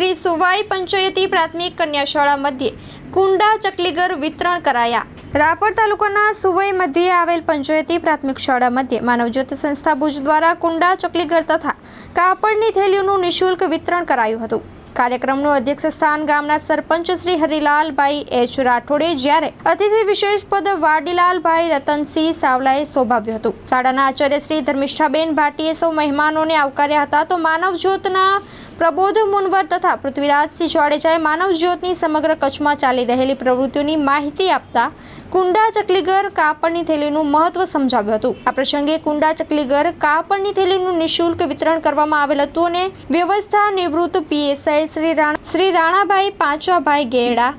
શ્રી સુવાઈ પંચાયતી પ્રાથમિક કન્યા શાળા મધ્યે કુંડા ચકલીગર વિતરણ કરાયા. રાપર તાલુકાના સુવઈ મધ્યે આવેલ પંચાયતી પ્રાથમિક શાળા મધ્યે માનવજ્યોત સંસ્થા ભુજ દ્વારા કુંડા ચકલીગર તથા કાપડની થેલીઓનું નિઃશુલ્ક વિતરણ કરાયું હતું. કાર્યક્રમનું અધ્યક્ષ સ્થાન ગામના સરપંચ શ્રી હરિલાલભાઈ એચ રાઠોડે, જ્યારે અતિથિ વિશેષ પદ વાડીલાલભાઈ રતનસિંહ સાવલાએ શોભાવ્યું હતું. શાળાના આચાર્ય શ્રી ધર્મિષ્ઠાબેન ભાટીએ સૌ મહેમાનોને આવકાર્યા હતા. તો માનવ જ્યોતના પ્રબોધ મુનવર તથા પૃથ્વીરાજસિંહ જાડેજાએ માનવ જ્યોતની સમગ્ર કચ્છમાં ચાલી રહેલી પ્રવૃત્તિઓની માહિતી આપતા કુંડા ચકલીગર કાપડની થેલીનું મહત્વ સમજાવ્યું હતું. આ પ્રસંગે કુંડા ચકલીગર કાપડની થેલીનું નિઃશુલ્ક વિતરણ કરવામાં આવેલ હતું અને વ્યવસ્થા નિવૃત્ત પીએસઆઈ શ્રી રાણા શ્રી રાણાભાઈ પાંચાભાઈ ગેડા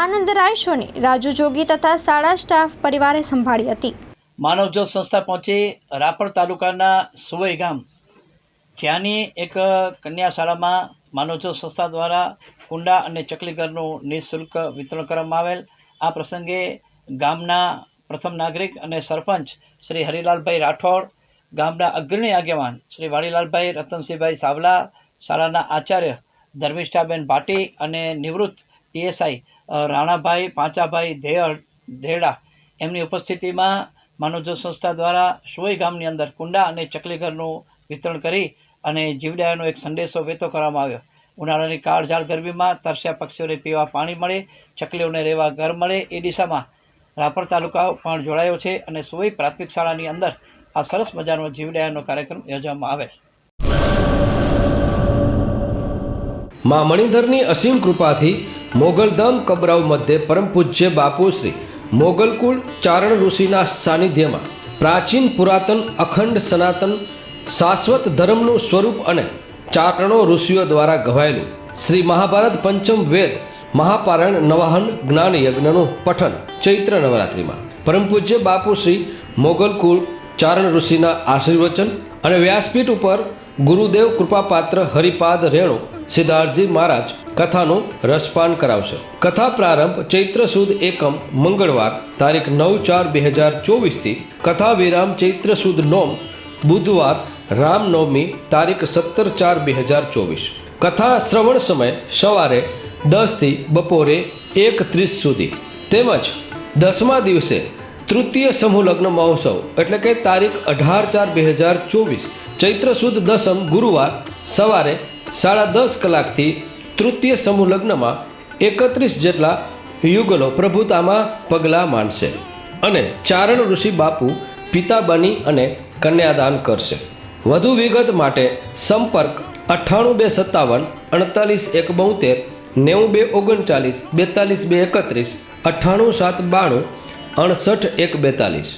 આનંદરાય સોની, રાજુ જોગી તથા શાળા સ્ટાફ પરિવારે સંભાળી હતી. માનવજ્યોત સંસ્થા પહોંચી રાપર તાલુકાના સુવઈ ગામ જ્યાંની એક કન્યા શાળામાં માનવજ્યોત સંસ્થા દ્વારા કુંડા અને ચકલીઘરનું નિઃશુલ્ક વિતરણ કરવામાં આવેલ. આ પ્રસંગે ગામના પ્રથમ નાગરિક અને સરપંચ શ્રી હરિલાલભાઈ રાઠોડ, ગામના અગ્રણી આગેવાન શ્રી વાડીલાલભાઈ રતનસિંહભાઈ સાવલા, શાળાના આચાર્ય ધર્મિષ્ઠાબેન ભાટી અને નિવૃત્ત પીએસઆઈ રાણાભાઈ પાંચાભાઈ ધેડા એમની ઉપસ્થિતિમાં માનવજ્યોત સંસ્થા દ્વારા સોય ગામની અંદર કુંડા અને ચકલીઘરનું વિતરણ કરી અને જીવડાયાનો એક સંદેશો વહેતો કરવામાં આવ્યો. ઉનાળાની કાળઝાળ ગરમીમાં તરસ્યા પક્ષીઓને પીવા પાણી મળે, ચકલીઓને રહેવા ઘર મળે, એ દિશામાં રાપર તાલુકા પણ જોડાયો છે અને સોય પ્રાથમિક શાળાની અંદર આ સરસ મજાનો જીવડાયાનો કાર્યક્રમ યોજવામાં આવે મા મણિધરની અસીમ કૃપાથી મોગલધામ કબરાવ મધ્યે પરમ પૂજ્ય બાપુ શ્રી મોગલકુળ ચારણ ઋષિના સાનિધ્યમાં પ્રાચીન પુરાતન અખંડ સનાતન શાશ્વત ધર્મનું સ્વરૂપ અને ચારણો ઋષિઓ દ્વારા ગવાયેલું શ્રી મહાભારત પંચમ વેદ મહાપારાયણ નવાહન જ્ઞાન યજ્ઞનું પઠન ચૈત્ર નવરાત્રિમાં. પરમ પૂજ્ય બાપુ શ્રી મોગલકુળ ચારણ ઋષિના આશીર્વચન અને વ્યાસપીઠ ઉપર ગુરુદેવ કૃપાપાત્ર હરિપાદ રેણુ સિદ્ધાર્થજી મહારાજ કથાનું રસપાન કરાવશે. કથા પ્રારંભ ચૈત્ર સુદ એકમ મંગળવાર તારીખ નવ ચાર બે હજાર ચોવીસથી કથા વિરામ ચૈત્ર સુદ નોમ બુધવાર રામનવમી તારીખ સત્તર ચાર બે હજાર ચોવીસ. કથા શ્રવણ સમય સવારે દસથી બપોરે એક ત્રીસ સુધી. તેમજ દસમા દિવસે તૃતીય સમૂહ લગ્ન મહોત્સવ, એટલે કે તારીખ અઢાર ચાર બે હજાર ચોવીસ. ચૈત્ર સુદ દસમ ગુરુવાર સવારે સાડા દસ કલાકથી તૃતીય સમૂહ લગ્નમાં એકત્રીસ જેટલા યુગલો પ્રભુતામાં પગલાં માંડશે અને ચારણ ઋષિ બાપુ પિતા બની અને કન્યાદાન કરશે. વધુ વિગત માટે સંપર્ક અઠ્ઠાણું બે સત્તાવન અડતાલીસ એક બોતેર નેવું બે ઓગણચાલીસ બેતાલીસ બે એકત્રીસ અઠ્ઠાણું સાત બાણું અડસઠ એક બેતાલીસ.